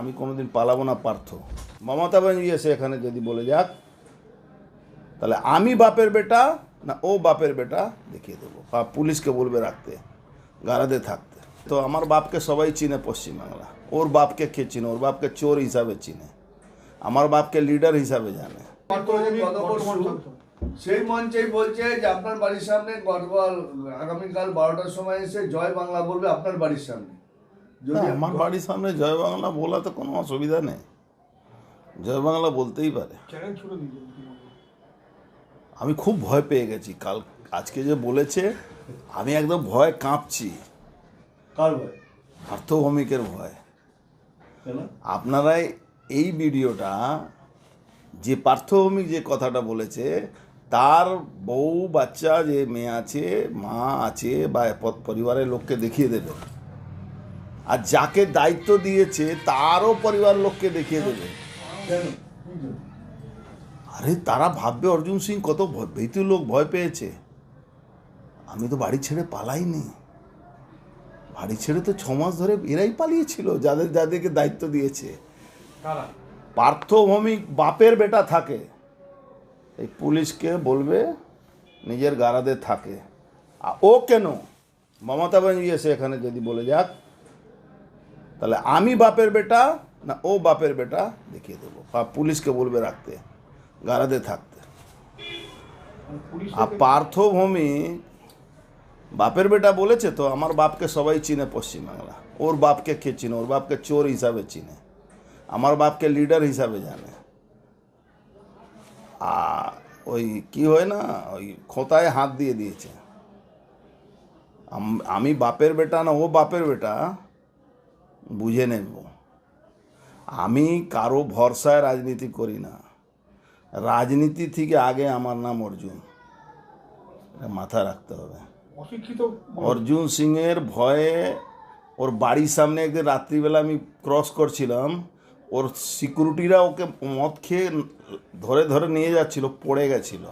আমি কোনোদিন পালাবো না, পার্থ। মমতা ব্যানার্জি এসে এখানে যদি বলে যাক, তাহলে আমি বাপের বেটা না ও বাপের বেটা দেখিয়ে দেবো। বা পুলিশকে বলবে রাখতে, গারাদে থাকতে। তো আমার বাপকে সবাই চিনে পশ্চিমবাংলা। ওর বাপকে কে চিনে? ওর বাপকে চোর হিসাবে চিনে। আমার বাপকে লিডার হিসাবে জানে। সেই মঞ্চেই বলছে যে আপনার বাড়ির সামনে গতকাল আগামীকাল বারোটার সময় এসে জয় বাংলা বলবে আপনার বাড়ির সামনে। যদি আমার বাড়ির সামনে জয় বাংলা বলাতে কোনো অসুবিধা নেই। জয় বাংলা বলতেই পারে। আমি খুব ভয় পেয়ে গেছি। কাল আজকে যে বলেছে আমি একদম ভয় কাঁপছি। কার ভাই পার্থভৌমিকের ভয়। আপনারাই এই ভিডিওটা যে পার্থভৌমিক যে কথাটা বলেছে তার বউ বাচ্চা যে মেয়ে আছে মা আছে বা পরিবারের লোককে দেখিয়ে দেবে। আর যাকে দায়িত্ব দিয়েছে তারও পরিবার লোককে দেখিয়ে দেবে। আরে তারা ভাববে অর্জুন সিং কত ভীতু লোক ভয় পেয়েছে। আমি তো বাড়ি ছেড়ে পালাইনি। বাড়ি ছেড়ে তো ছমাস ধরে এরাই পালিয়েছিল যাদের যাদেরকে দায়িত্ব দিয়েছে। পার্থভৌমিক বাপের বেটা থাকে। এই পুলিশকে বলবে নিজের গারাদে থাকে। আর ও কেন? মমতা ব্যানার্জি এসে এখানে যদি বলে যাক। তাহলে আমি বাপের বেটা না ও বাপের বেটা দেখিয়ে দেবো। বা পুলিশকে বলবে রাখতে গারাদে থাকতে। আর পার্থভূমি বাপের বেটা বলেছে তো আমার বাপকে সবাই চিনে পশ্চিমবাংলা ওর বাপকে কে চিনে? ওর বাপকে চোর হিসাবে চিনে। আমার বাপকে লিডার হিসাবে জানে। আর ওই কি হয় না ওই খোঁতায় হাত দিয়ে দিয়েছে। আমি বাপের বেটা না ও বাপের বেটা বুঝে নেব। আমি কারও ভরসায় রাজনীতি করি না। রাজনীতি থেকে আগে আমার নাম অর্জুন। মাথায় রাখতে হবে। অশিক্ষিত অর্জুন সিংয়ের ভয়ে ওর বাড়ির সামনে একদিন রাত্রিবেলা আমি ক্রস করছিলাম। ওর সিকিউরিটিরা ওকে মদ খেয়ে ধরে ধরে নিয়ে যাচ্ছিল পড়ে গেছিল।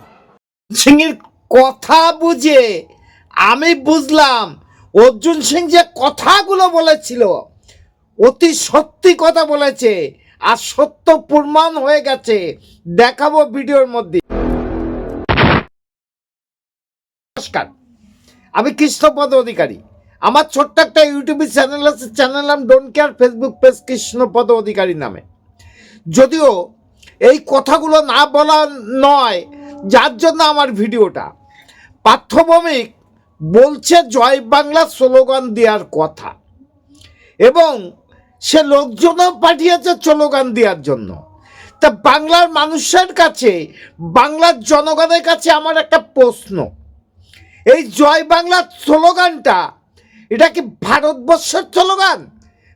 সিংয়ের কথা বুঝে আমি বুঝলাম অর্জুন সিং যে কথাগুলো বলেছিল। অতি সত্যি কথা বলেছে আর সত্য প্রমাণ হয়ে গেছে। দেখাবো ভিডিওর মধ্যে। নমস্কার, আমি কৃষ্ণপদ অধিকারী। আমার ছোট্ট একটা ইউটিউব চ্যানেল আছে চ্যানেল নাম don't care Facebook page Krishnapada Adhikari নামে। যদিও এই কথাগুলো না বলা নয়, যার জন্য আমার ভিডিওটা। পার্থভৌমিক বলছে জয় বাংলা স্লোগান দেওয়ার কথা। এবং সে লোকজনও পাঠিয়েছে স্লোগান দেওয়ার জন্য। তা বাংলার মানুষের কাছে, বাংলার জনগণের কাছে আমার একটা প্রশ্ন। এই জয় বাংলা স্লোগানটা, এটা কি ভারতবর্ষের স্লোগান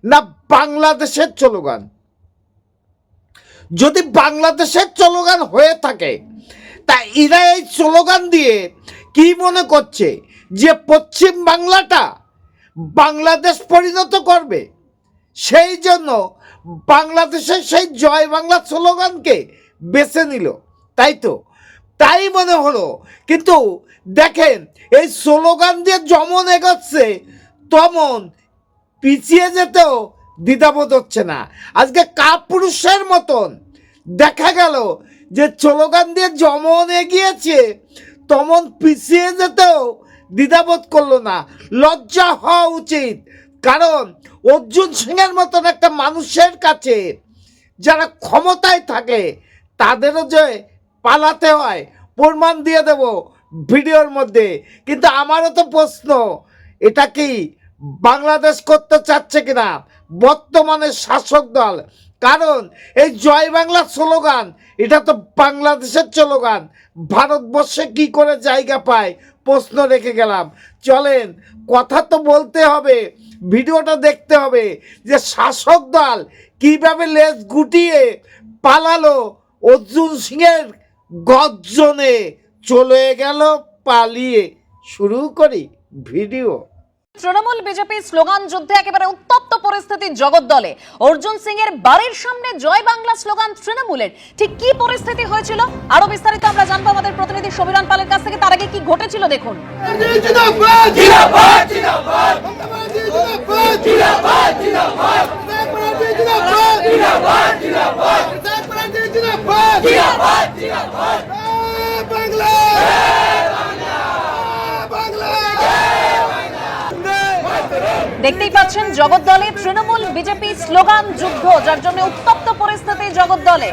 না বাংলাদেশের স্লোগান? যদি বাংলাদেশের স্লোগান হয়ে থাকে, তা এরা এই স্লোগান দিয়ে কি মনে করছে যে পশ্চিম বাংলাটা বাংলাদেশ পরিণত করবে? সেই জন্য বাংলাদেশের সেই জয় বাংলা স্লোগানকে বেছে নিল। তাই তো? তাই মনে হলো। কিন্তু দেখেন, এই স্লোগান দিয়ে যমন এগোচ্ছে, তমন পিছিয়ে যেতেও দ্বিধাবোধ হচ্ছে না। আজকে কাপুরুষের মতন দেখা গেল যে স্লোগান দিয়ে যমন এগিয়েছে, তমন পিছিয়ে যেতেও দ্বিধাবোধ করল না। লজ্জা হওয়া উচিত। কারণ অর্জুন সিংয়ের মতন একটা মানুষের কাছে যারা ক্ষমতায় থাকে, তাদেরও যে পালাতে হয়, প্রমাণ দিয়ে দেব ভিডিওর মধ্যে। কিন্তু আমারও তো প্রশ্ন, এটা কি বাংলাদেশ করতে চাচ্ছে কিনা? বর্তমানে শাসক দল। কারণ এই জয় বাংলা স্লোগান, এটা তো বাংলাদেশের স্লোগান। ভারতবর্ষে কি করে জায়গা পায়? প্রশ্ন রেখে গেলাম। চলেন, কথা তো বলতে হবে, ভিডিওটা দেখতে হবে যে শাসক দল কীভাবে লেজ গুটিয়ে পালালো অর্জুন সিংয়ের গর্জনে। চলে গেল, পালিয়ে শুরু করি ভিডিও। তৃণমূল বিজেপি স্লোগান যুদ্ধে একেবারে উত্তপ্ত পরিস্থিতি জগদ্দলে অর্জুন সিং এর বাড়ির সামনে জয় বাংলা স্লোগান তৃণমূলের ঠিক কি পরিস্থিতি হয়েছিল আরও বিস্তারিত আমরা জানব আমাদের প্রতিনিধি সমীরণ পালের কাছ থেকে তার আগে কি ঘটেছিল দেখুন দেখতেই পাচ্ছেন জগদ্দলে তৃণমূল বিজেপি স্লোগান যুদ্ধ, যার জন্য উত্তপ্ত পরিস্থিতি জগদ্দলে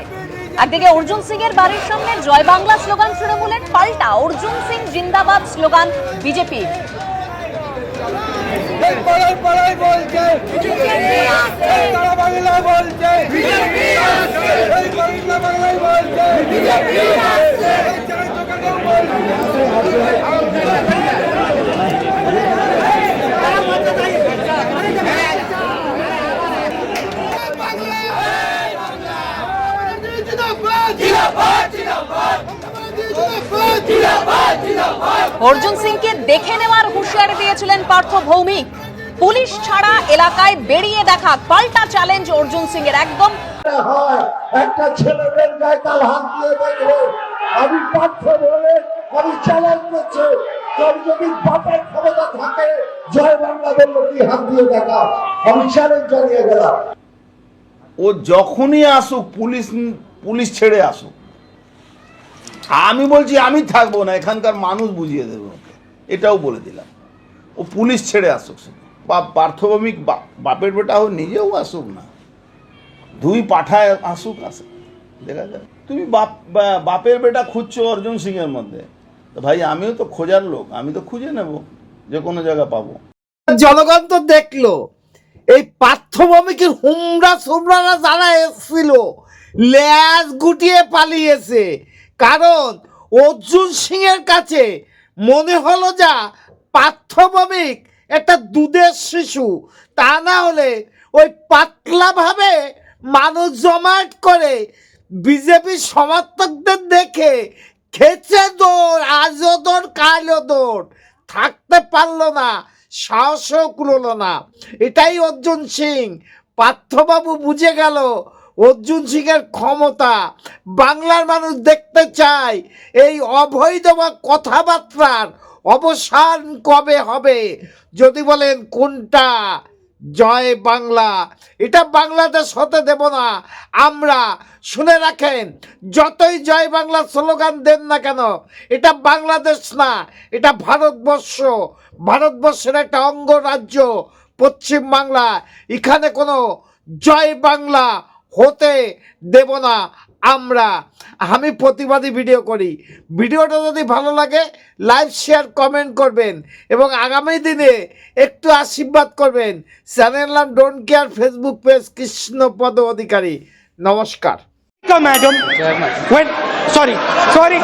একদিকে অর্জুন সিং এর বাড়ির সামনে জয় বাংলা স্লোগান তৃণমূলের পাল্টা, অর্জুন সিং জিন্দাবাদ স্লোগান বিজেপি বলছে তারা বাংলা বলছে এই বাংলা বাংলায় বলছে এই চায়ের দোকানেও বলছে। অর্জুন সিংকে দেখে নেওয়ার হুঁশিয়ারি দিয়েছিলেন পার্থ ভৌমিক। পুলিশ ছাড়া এলাকায় বেরিয়ে দেখা পাল্টা চ্যালেঞ্জ অর্জুন সিং এর একদম। একটা ছেলেদের গায়ে কাল হাত দিয়ে দেখব। আমি পাঠ্য বলে আমি চ্যালেঞ্জ করছি। তোর যদি বাপের ক্ষমতা থাকে জয় বাংলা বলল কি হাত দিয়ে দেখা? আমি চ্যালেঞ্জ জানিয়ে গেলাম। ও যখনই আসুক পুলিশ পুলিশ ছেড়ে আসুক। আমি বলছি, আমি থাকব না, এখানকার মানুষ বুঝিয়ে দেবে ওকে। এটাও বলে দিলাম। ও পুলিশ ছেড়ে আসুক শুধু। বা পার্থভূমিক বাপের বেটা হোক, নিজেও আসুক না। দুই পাঠায় আসুক, আসে। দেখা যাক। তুমি বাপ বাপের বেটা খুঁজছো অর্জুন সিং এর মধ্যে। তো ভাই, আমিও তো খোঁজার লোক, আমি তো খুঁজে নেব, যে কোনো জায়গা পাবো। জনগণ তো দেখল, এই পার্থভূমিকের হুমরা সুমরারা যারা এসছিল, ল্যাজ গুটিয়ে পালিয়েছে কারণ অর্জুন সিং এর কাছে মনে হলো যা পার্থভূমিক, একটা দুধের শিশু। তা না হলে ওই পাতলাভাবে মানুষ জমায়েত করে বিজেপি সমর্থকদের দেখে খেচে দৌড়, আজও দৌড়, কালও দৌড়। থাকতে পারল না, সাহসও কুলোলো না। এটাই অর্জুন সিং। পার্থবাবু বুঝে গেল অর্জুন সিং এর ক্ষমতা বাংলার মানুষ দেখতে চায়। এই অবৈধ বা কথাবার্তার অবসান কবে হবে? যদি বলেন কোনটা? জয় বাংলা। এটা বাংলাদেশ হতে দেব না। আমরা শুনে রাখেন, যতই জয় বাংলা স্লোগান দেন না কেন, এটা বাংলাদেশ না, এটা ভারতবর্ষ। ভারতবর্ষের একটা অঙ্গরাজ্য, পশ্চিম বাংলা। এখানে কোনো জয় বাংলা হতে দেব না। আমরা আমি প্রতিবাদী ভিডিও করি। ভিডিওটা যদি ভালো লাগে লাইক শেয়ার কমেন্ট করবেন এবং আগামী দিনে একটু আশীর্বাদ করবেন। চ্যানেল নাম don't care Facebook page Krishnapada Adhikari. নমস্কার। Madam sorry sorry.